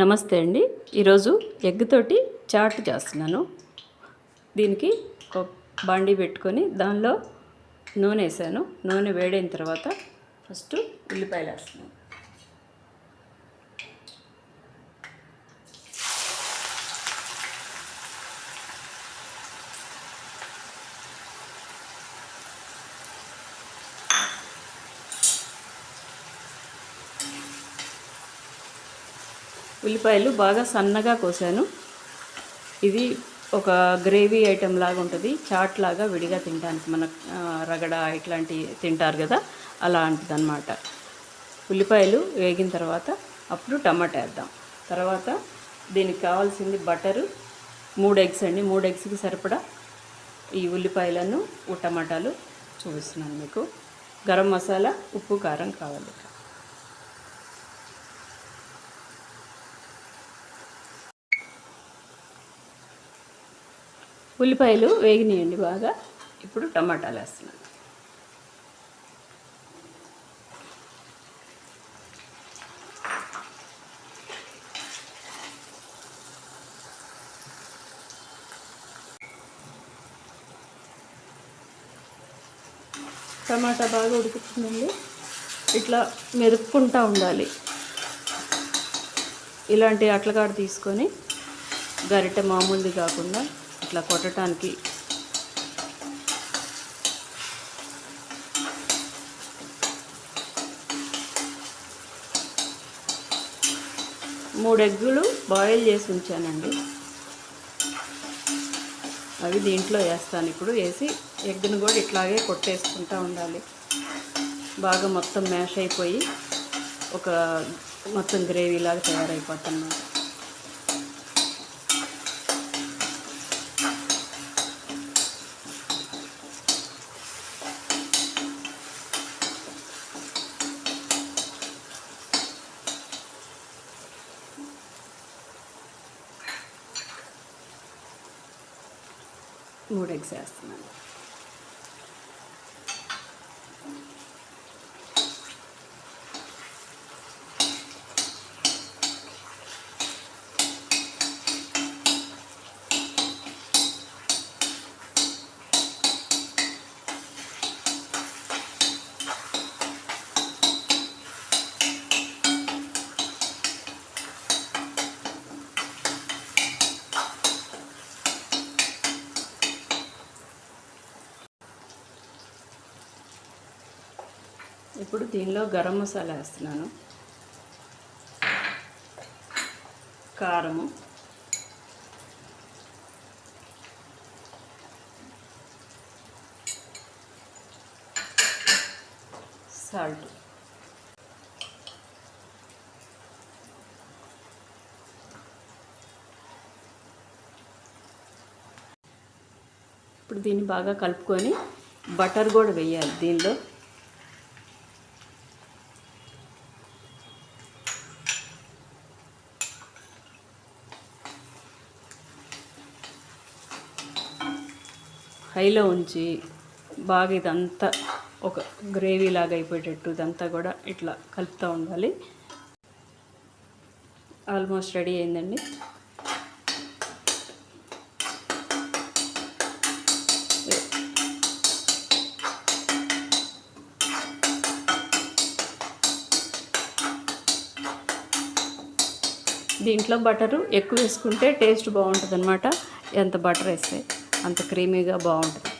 నమస్తే అండి. ఈరోజు ఎగ్ తోటి చాట్ చేస్తున్నాను. దీనికి ఒక బాండీ పెట్టుకొని దానిలో నూనె వేసాను. నూనె వేడైన తర్వాత ఫస్ట్ ఉల్లిపాయలు వేస్తున్నాను. ఉల్లిపాయలు బాగా సన్నగా కోసాను. ఇది ఒక గ్రేవీ ఐటెం లాగా ఉంటుంది. చాట్ లాగా విడిగా తినడానికి మన రగడ ఇట్లాంటి తింటారు కదా అలాంటిది అనమాట ఉల్లిపాయలు వేగిన తర్వాత అప్పుడు టమాటా వేద్దాం. తర్వాత దీనికి కావాల్సింది బటరు మూడు ఎగ్స్ అండి. మూడు ఎగ్స్కి సరిపడా ఈ ఉల్లిపాయలను టమాటాలు చూపిస్తున్నాను మీకు. గరం మసాలా ఉప్పు కారం కావాలి. ఉల్లిపాయలు వేగినాయండి బాగా. ఇప్పుడు టమాటాలు వేస్తున్నాను. టమాటా బాగా ఉడుకుతుందండి. ఇట్లా మెరుపుకుంటూ ఉండాలి. ఇలాంటి అట్లకాడ తీసుకొని గరిటె మామూలుది కాకుండా ఇట్లా కొట్టడానికి మూడు ఎగ్గులు బాయిల్ చేసి ఉంచానండి. అవి దీంట్లో వేస్తాను. ఇప్పుడు వేసి ఎగ్గును కూడా ఇట్లాగే కొట్టేసుకుంటూ ఉండాలి. బాగా మొత్తం మ్యాష్ అయిపోయి ఒక మొత్తం గ్రేవీ లాగా తయారైపోతుంది మూడు ఇప్పుడు దీనిలో గరం మసాలా వేస్తున్నాను. కారము. సాల్ట్. ఇప్పుడు దీన్ని బాగా కలుపుకొని బటర్ కూడా వేయాలి దీనిలో. హైలో ఉంచి బాగా ఇదంతా ఒక గ్రేవీ లాగా అయిపోయేటట్టు ఇదంతా కూడా ఇట్లా కలుపుతూ ఉండాలి. ఆల్మోస్ట్ రెడీ అయిందండి. దీంట్లో బటరు ఎక్కువ వేసుకుంటే టేస్ట్ బాగుంటుంది అనమాట ఎంత బటర్ వేస్తే. అంత క్రీమీగా బాగుంటుంది.